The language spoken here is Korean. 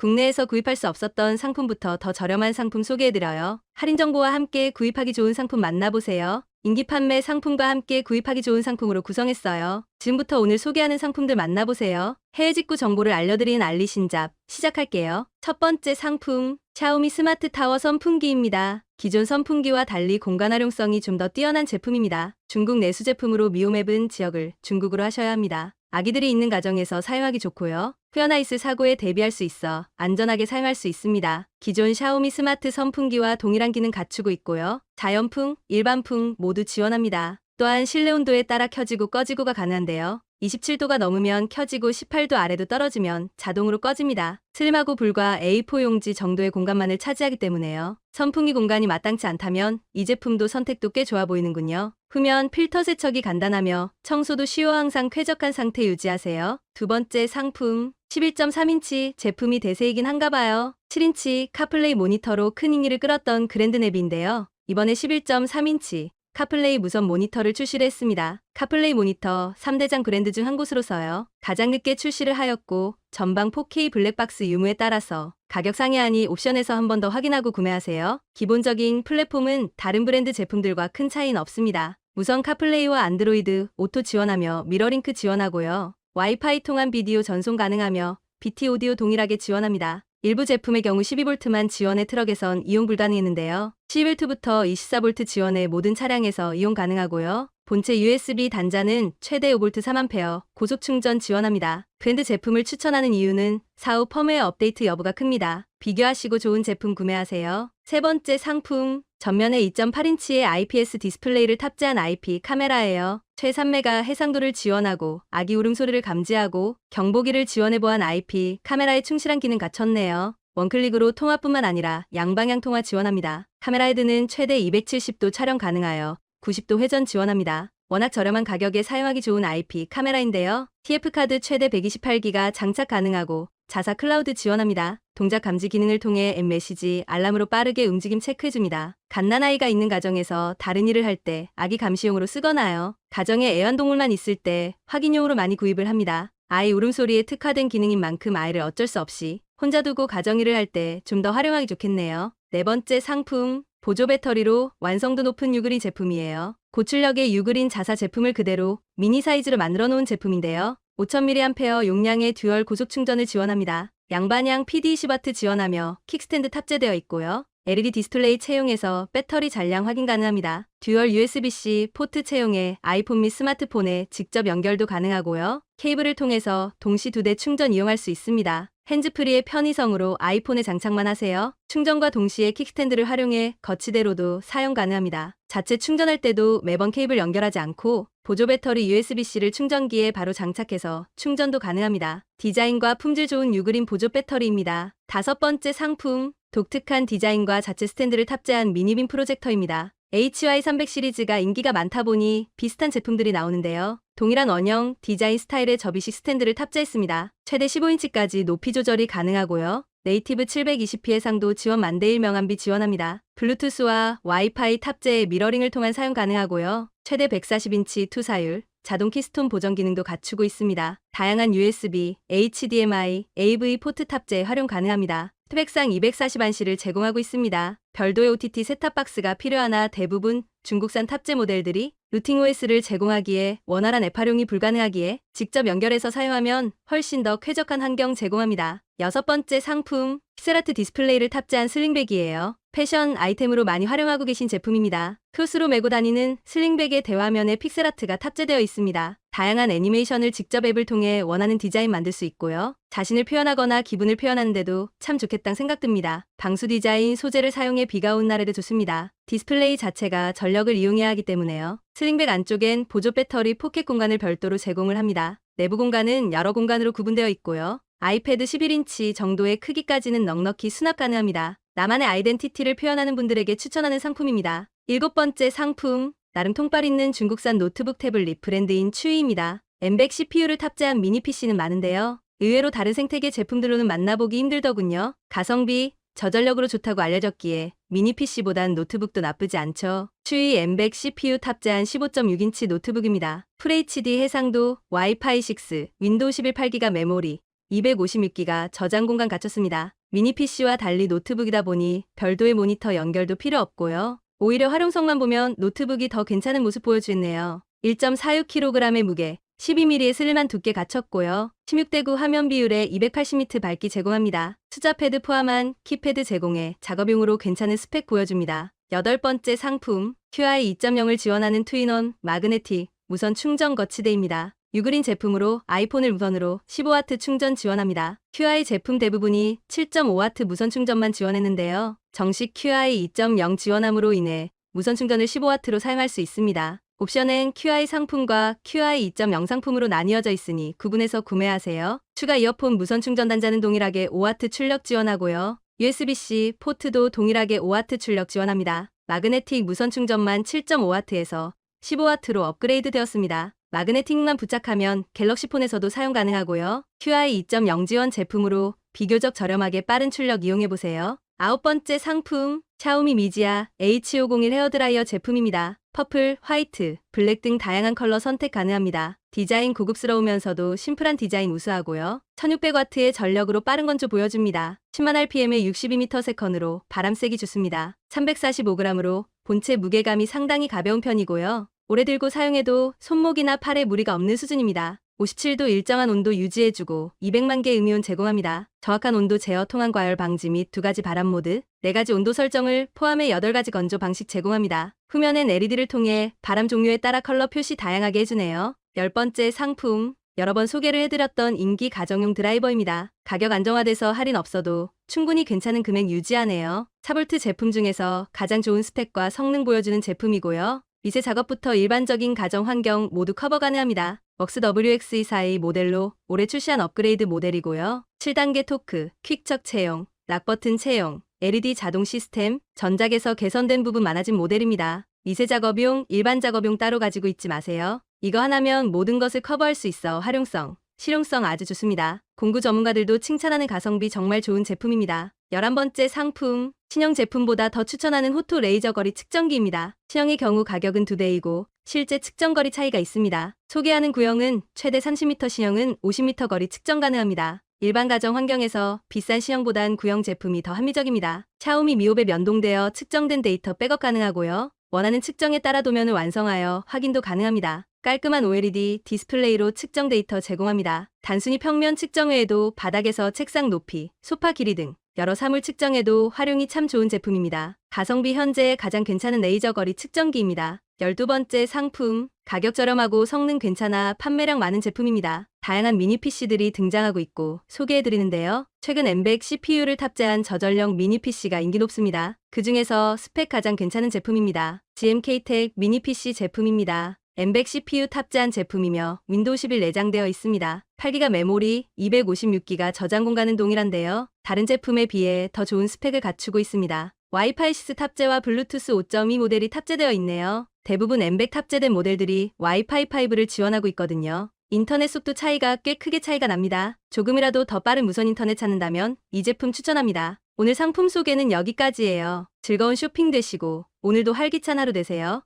국내에서 구입할 수 없었던 상품부터 더 저렴한 상품 소개해드려요. 할인 정보와 함께 구입하기 좋은 상품 만나보세요. 인기 판매 상품과 함께 구입하기 좋은 상품으로 구성했어요. 지금부터 오늘 소개하는 상품들 만나보세요. 해외 직구 정보를 알려드리는 알리신잡 시작할게요. 첫 번째 상품 샤오미 스마트 타워 선풍기입니다. 기존 선풍기와 달리 공간 활용성이 좀 더 뛰어난 제품입니다. 중국 내수 제품으로 미오맵은 지역을 중국으로 하셔야 합니다. 아기들이 있는 가정에서 사용하기 좋고요. 있을 사고에 대비할 수 있어 안전하게 사용할 수 있습니다. 기존 샤오미 스마트 선풍기와 동일한 기능 갖추고 있고요. 자연풍, 일반풍 모두 지원합니다. 또한 실내 온도에 따라 켜지고 꺼지고가 가능한데요. 27도가 넘으면 켜지고 18도 아래도 떨어지면 자동으로 꺼집니다. 슬림하고 불과 A4 용지 정도의 공간만을 차지하기 때문에요. 선풍기 공간이 마땅치 않다면 이 제품도 선택도 꽤 좋아 보이는군요. 후면 필터 세척이 간단하며 청소도 쉬워 항상 쾌적한 상태 유지하세요. 두 번째 상품 11.3인치 제품이 대세이긴 한가 봐요. 7인치 카플레이 모니터로 큰 인기를 끌었던 그랜드냅인데요. 이번에 11.3인치 카플레이 무선 모니터를 출시를 했습니다. 카플레이 모니터 3대장 브랜드 중 한 곳으로서요. 가장 늦게 출시를 하였고 전방 4K 블랙박스 유무에 따라서 가격 상회하니 옵션에서 한 번 더 확인하고 구매하세요. 기본적인 플랫폼은 다른 브랜드 제품들과 큰 차이는 없습니다. 무선 카플레이와 안드로이드, 오토 지원하며 미러링크 지원하고요. 와이파이 통한 비디오 전송 가능하며 BT 오디오 동일하게 지원합니다. 일부 제품의 경우 12V만 지원해 트럭에선 이용 불가능했는데요. 11V부터 24V 지원해 모든 차량에서 이용 가능하고요. 본체 USB 단자는 최대 5V 3A 고속 충전 지원합니다. 브랜드 제품을 추천하는 이유는 사후 펌웨어 업데이트 여부가 큽니다. 비교하시고 좋은 제품 구매하세요. 세 번째 상품 전면에 2.8인치의 IPS 디스플레이를 탑재한 IP 카메라예요. 최3메가 해상도를 지원하고 아기 울음소리를 감지하고 경보기를 지원해 보한 IP 카메라에 충실한 기능 갖췄네요. 원클릭으로 통화뿐만 아니라 양방향 통화 지원합니다. 카메라 헤드는 최대 270도 촬영 가능하여 90도 회전 지원합니다. 워낙 저렴한 가격에 사용하기 좋은 IP 카메라인데요. TF카드 최대 128기가 장착 가능하고 자사 클라우드 지원합니다. 동작 감지 기능을 통해 앱 메시지, 알람으로 빠르게 움직임 체크해줍니다. 갓난아이가 있는 가정에서 다른 일을 할 때 아기 감시용으로 쓰거나요. 가정에 애완동물만 있을 때 확인용으로 많이 구입을 합니다. 아이 울음소리에 특화된 기능인 만큼 아이를 어쩔 수 없이 혼자 두고 가정일을 할 때 좀 더 활용하기 좋겠네요. 네 번째 상품, 보조 배터리로 완성도 높은 유그린 제품이에요. 고출력의 유그린 자사 제품을 그대로 미니 사이즈로 만들어 놓은 제품인데요. 5000mAh 용량의 듀얼 고속 충전을 지원합니다. 양반향 PD20W 지원하며 킥스탠드 탑재되어 있고요. LED 디스플레이 채용해서 배터리 잔량 확인 가능합니다. 듀얼 USB-C 포트 채용해 아이폰 및 스마트폰에 직접 연결도 가능하고요. 케이블을 통해서 동시 두 대 충전 이용할 수 있습니다. 핸즈프리의 편의성으로 아이폰에 장착만 하세요. 충전과 동시에 킥스탠드를 활용해 거치대로도 사용 가능합니다. 자체 충전할 때도 매번 케이블 연결하지 않고 보조 배터리 USB-C를 충전기에 바로 장착해서 충전도 가능합니다. 디자인과 품질 좋은 유그린 보조 배터리입니다. 다섯 번째 상품, 독특한 디자인과 자체 스탠드를 탑재한 미니빔 프로젝터입니다. HY300 시리즈가 인기가 많다 보니 비슷한 제품들이 나오는데요. 동일한 원형, 디자인 스타일의 접이식 스탠드를 탑재했습니다. 최대 15인치까지 높이 조절이 가능하고요. 네이티브 720p 해상도 지원 만대 1 명암비 지원합니다. 블루투스와 와이파이 탑재에 미러링을 통한 사용 가능하고요. 최대 140인치 투사율, 자동 키스톤 보정 기능도 갖추고 있습니다. 다양한 USB, HDMI, AV 포트 탑재 활용 가능합니다. 스펙상 240안시를 제공하고 있습니다. 별도의 OTT 셋탑박스가 필요하나 대부분 중국산 탑재 모델들이 루팅 OS를 제공하기에 원활한 앱 활용이 불가능하기에 직접 연결해서 사용하면 훨씬 더 쾌적한 환경 제공합니다. 여섯 번째 상품, 픽셀아트 디스플레이를 탑재한 슬링백이에요. 패션 아이템으로 많이 활용하고 계신 제품입니다. 크로스로 메고 다니는 슬링백의 대화면에 픽셀아트가 탑재되어 있습니다. 다양한 애니메이션을 직접 앱을 통해 원하는 디자인 만들 수 있고요. 자신을 표현하거나 기분을 표현하는데도 참 좋겠다는 생각 듭니다. 방수 디자인 소재를 사용해 비가 온 날에도 좋습니다. 디스플레이 자체가 전력을 이용해야 하기 때문에요. 슬링백 안쪽엔 보조 배터리 포켓 공간을 별도로 제공을 합니다. 내부 공간은 여러 공간으로 구분되어 있고요. 아이패드 11인치 정도의 크기까지는 넉넉히 수납 가능합니다. 나만의 아이덴티티를 표현하는 분들에게 추천하는 상품입니다. 일곱 번째 상품, 나름 통발 있는 중국산 노트북 태블릿 브랜드인 추이입니다. M100 CPU를 탑재한 미니 PC는 많은데요. 의외로 다른 생태계 제품들로는 만나보기 힘들더군요. 가성비, 저전력으로 좋다고 알려졌기에 미니 PC보단 노트북도 나쁘지 않죠. 추이 M100 CPU 탑재한 15.6인치 노트북입니다. FHD 해상도, 와이파이 6, 윈도우 11 8기가 메모리, 256기가 저장 공간 갖췄습니다. 미니 PC와 달리 노트북이다 보니 별도의 모니터 연결도 필요 없고요. 오히려 활용성만 보면 노트북이 더 괜찮은 모습 보여주네요. 1.46kg의 무게, 12mm의 슬림한 두께 갖췄고요. 16대9 화면 비율에 280니트 밝기 제공합니다. 숫자 패드 포함한 키패드 제공에 작업용으로 괜찮은 스펙 보여줍니다. 여덟 번째 상품, QI 2.0을 지원하는 트윈원 마그네틱 무선 충전 거치대입니다. 유그린 제품으로 아이폰을 무선으로 15W 충전 지원합니다. QI 제품 대부분이 7.5W 무선 충전만 지원했는데요. 정식 QI 2.0 지원함으로 인해 무선 충전을 15W로 사용할 수 있습니다. 옵션은 QI 상품과 QI 2.0 상품으로 나뉘어져 있으니 구분해서 구매하세요. 추가 이어폰 무선 충전 단자는 동일하게 5W 출력 지원하고요. USB-C 포트도 동일하게 5W 출력 지원합니다. 마그네틱 무선 충전만 7.5W에서 15W로 업그레이드 되었습니다. 마그네틱만 부착하면 갤럭시 폰에서도 사용 가능하고요. QI 2.0 지원 제품으로 비교적 저렴하게 빠른 출력 이용해보세요. 아홉 번째 상품, 샤오미 미지아 H501 헤어드라이어 제품입니다. 퍼플, 화이트, 블랙 등 다양한 컬러 선택 가능합니다. 디자인 고급스러우면서도 심플한 디자인 우수하고요. 1600W의 전력으로 빠른 건조 보여줍니다. 10만 RPM의 62m/s으로 바람 세기 좋습니다. 345g으로 본체 무게감이 상당히 가벼운 편이고요. 오래 들고 사용해도 손목이나 팔에 무리가 없는 수준입니다. 57도 일정한 온도 유지해주고 200만 개 음이온 제공합니다. 정확한 온도 제어 통한 과열 방지 및 두 가지 바람 모드, 네 가지 온도 설정을 포함해 8가지 건조 방식 제공합니다. 후면엔 LED를 통해 바람 종류에 따라 컬러 표시 다양하게 해주네요. 열 번째 상품, 여러 번 소개를 해드렸던 인기 가정용 드라이버입니다. 가격 안정화돼서 할인 없어도 충분히 괜찮은 금액 유지하네요. 차볼트 제품 중에서 가장 좋은 스펙과 성능 보여주는 제품이고요. 미세 작업부터 일반적인 가정 환경 모두 커버 가능합니다. 웍스 WX24A 모델로 올해 출시한 업그레이드 모델이고요. 7단계 토크, 퀵척 채용, 락버튼 채용, LED 자동 시스템, 전작에서 개선된 부분 많아진 모델입니다. 미세 작업용, 일반 작업용 따로 가지고 있지 마세요. 이거 하나면 모든 것을 커버할 수 있어 활용성, 실용성 아주 좋습니다. 공구 전문가들도 칭찬하는 가성비 정말 좋은 제품입니다. 11번째 상품, 신형 제품보다 더 추천하는 호토 레이저 거리 측정기입니다. 신형의 경우 가격은 두 배이고 실제 측정 거리 차이가 있습니다. 소개하는 구형은 최대 30m 신형은 50m 거리 측정 가능합니다. 일반 가정 환경에서 비싼 신형보단 구형 제품이 더 합리적입니다. 샤오미 미옵에 연동되어 측정된 데이터 백업 가능하고요. 원하는 측정에 따라 도면을 완성하여 확인도 가능합니다. 깔끔한 OLED 디스플레이로 측정 데이터 제공합니다. 단순히 평면 측정 외에도 바닥에서 책상 높이, 소파 길이 등 여러 사물 측정에도 활용이 참 좋은 제품입니다. 가성비 현재 가장 괜찮은 레이저 거리 측정기입니다. 12번째 상품, 가격 저렴하고 성능 괜찮아 판매량 많은 제품입니다. 다양한 미니 PC들이 등장하고 있고 소개해드리는데요. 최근 M100 CPU를 탑재한 저전력 미니 PC가 인기 높습니다. 그 중에서 스펙 가장 괜찮은 제품입니다. GMK-텍 미니 PC 제품입니다. M100 CPU 탑재한 제품이며 윈도우 11 내장되어 있습니다. 8기가 메모리, 256기가 저장 공간은 동일한데요. 다른 제품에 비해 더 좋은 스펙을 갖추고 있습니다. 와이파이 6 탑재와 블루투스 5.2 모델이 탑재되어 있네요. 대부분 M100 탑재된 모델들이 와이파이 5를 지원하고 있거든요. 인터넷 속도 차이가 꽤 크게 차이가 납니다. 조금이라도 더 빠른 무선 인터넷 찾는다면 이 제품 추천합니다. 오늘 상품 소개는 여기까지예요. 즐거운 쇼핑 되시고 오늘도 활기찬 하루 되세요.